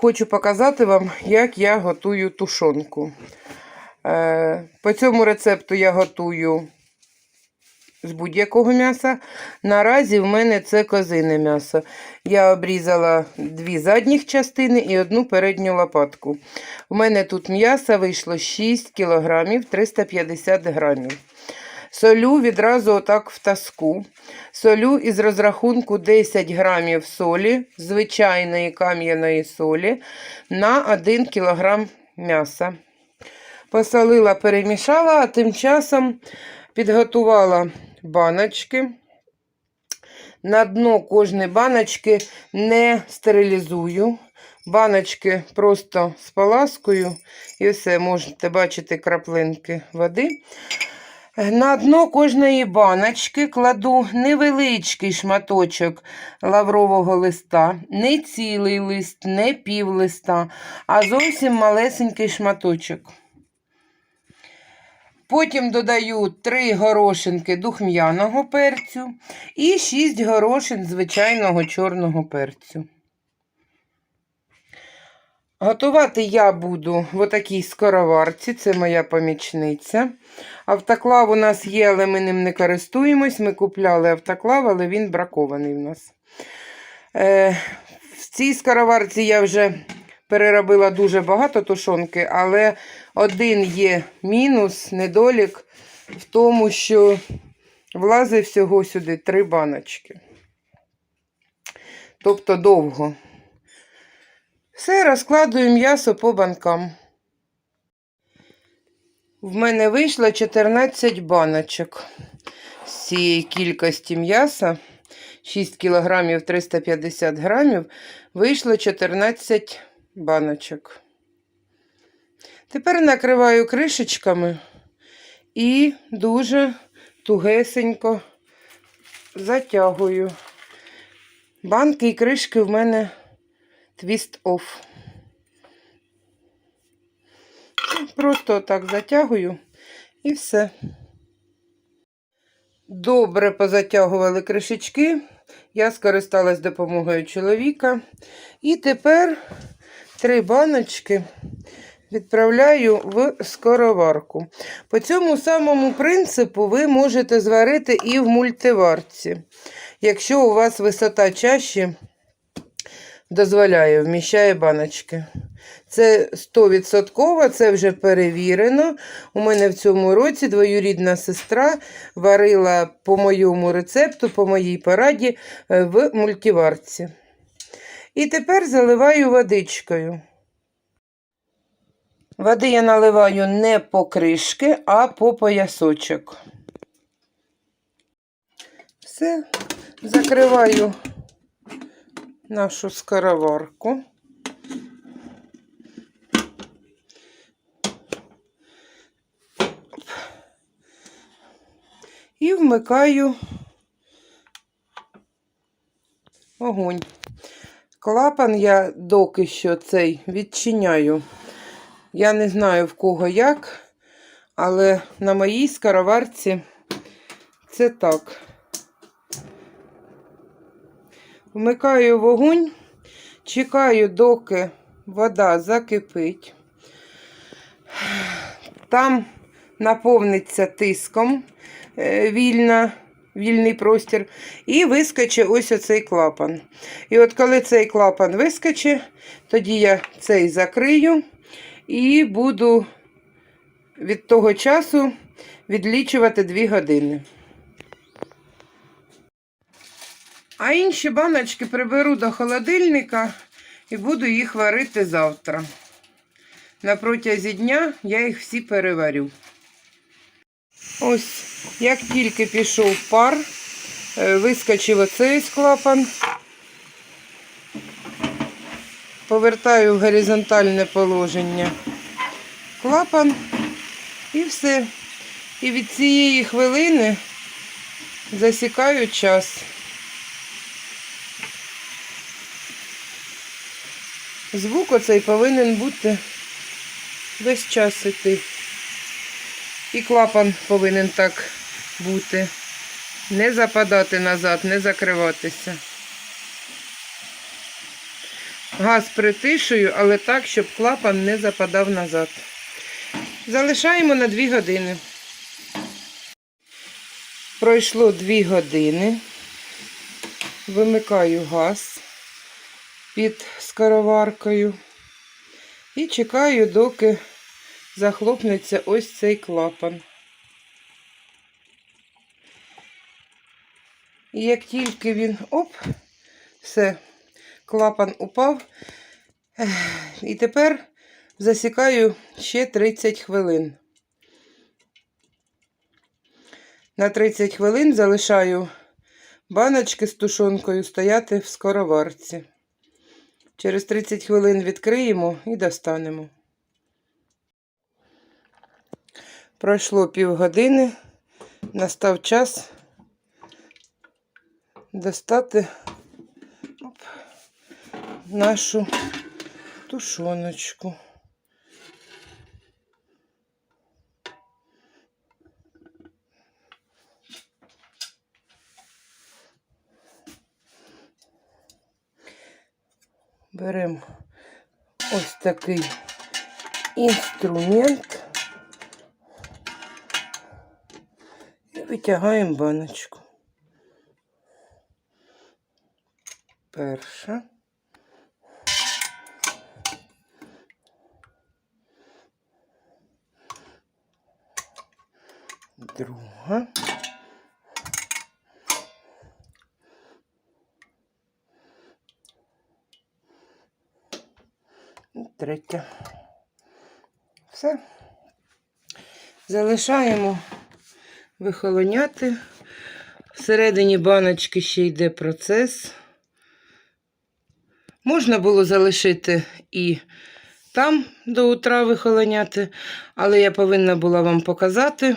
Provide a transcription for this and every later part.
хочу показати вам, як я готую тушонку. Е, По цьому рецепту я готую з будь-якого м'яса. Наразі в мене це козине м'ясо. Я обрізала дві задніх частини і одну передню лопатку. У мене тут м'яса вийшло 6 кг 350 грамів. Солю відразу отак в таску. Солю із розрахунку 10 грамів солі, звичайної кам'яної солі на 1 кг м'яса. Посолила, перемішала, а тим часом підготувала баночки. На дно кожної баночки не стерилізую. Баночки просто споласкую і все, можете бачити краплинки води. На дно кожної баночки кладу невеличкий шматочок лаврового листа, не цілий лист, не пів листа, а зовсім малесенький шматочок. Потім додаю 3 горошинки духм'яного перцю і 6 горошин звичайного чорного перцю. Готувати я буду в отакій скороварці, це моя помічниця. Автоклав у нас є, але ми ним не користуємось. Ми купляли автоклав, але він бракований в нас. Е, в цій скороварці я вже переробила дуже багато тушонки, але один є мінус, недолік в тому, що влазить всього сюди три баночки. Тобто довго. Все, розкладую м'ясо по банкам. В мене вийшло 14 баночок з цієї кількості м'яса. 6 кг 350 грамів. Вийшло 14 баночок. Тепер накриваю кришечками і дуже тугесенько затягую. Банки і кришки в мене твіст оф. Просто отак затягую і все. Добре позатягували кришечки. Я скористалась допомогою чоловіка. І тепер три баночки відправляю в скороварку. По цьому самому принципу ви можете зварити і в мультиварці. Якщо у вас висота чаші дозволяє, вміщає баночки. Це 100%, це вже перевірено. У мене в цьому році двоюрідна сестра варила по моєму рецепту, по моїй пораді е, в мультиварці. І тепер заливаю водичкою. Води я наливаю не по кришки, а по поясочок. Все, закриваю нашу скороварку. І вмикаю огонь. Клапан я доки що цей відчиняю. Я не знаю в кого як, але на моїй скороварці це так. Вмикаю вогонь, чекаю, доки вода закипить. Там наповниться тиском е, вільна, вільний простір, і вискоче ось оцей клапан. І от коли цей клапан вискоче, тоді я цей закрию і буду від того часу відлічувати 2 години. А інші баночки приберу до холодильника і буду їх варити завтра. На протязі дня я їх всі переварю. Ось, як тільки пішов пар, е, вискочив оцей клапан. Повертаю в горизонтальне положення клапан і все. І від цієї хвилини засікаю час. Звук оцей повинен бути весь час іти. І клапан повинен так бути. Не западати назад, не закриватися. Газ притишую, але так, щоб клапан не западав назад. Залишаємо на 2 години. Пройшло 2 години. Вимикаю газ під скороваркою і чекаю, доки захлопнеться ось цей клапан. І як тільки він оп, все, клапан упав. І тепер засікаю ще 30 хвилин. На 30 хвилин залишаю баночки з тушонкою стояти в скороварці. Через 30 хвилин відкриємо і достанемо. Пройшло півгодини, настав час достати нашу тушоночку. Беремо ось такий інструмент і витягаємо баночку. Перша. Друга. Третя. Все. Залишаємо вихолоняти. Всередині баночки ще йде процес. Можна було залишити і там до утра вихолоняти, але я повинна була вам показати.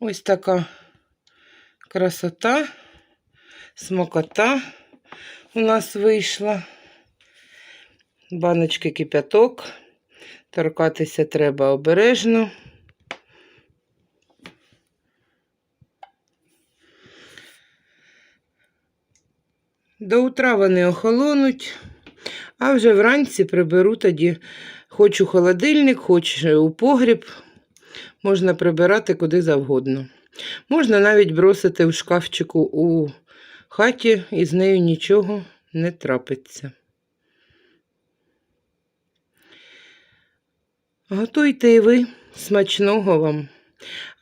Ось така красота, смокота у нас вийшла. Баночки кипяток. Торкатися треба обережно. До утра вони охолонуть, а вже вранці приберу тоді хоч у холодильник, хоч у погріб. Можна прибирати куди завгодно. Можна навіть бросити в шкафчику у хаті, і з нею нічого не трапиться. Готуйте і ви смачного вам.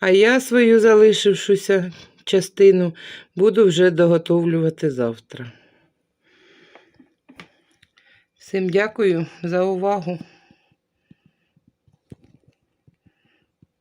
А я свою залишившуся частину буду вже доготовлювати завтра. Всім дякую за увагу.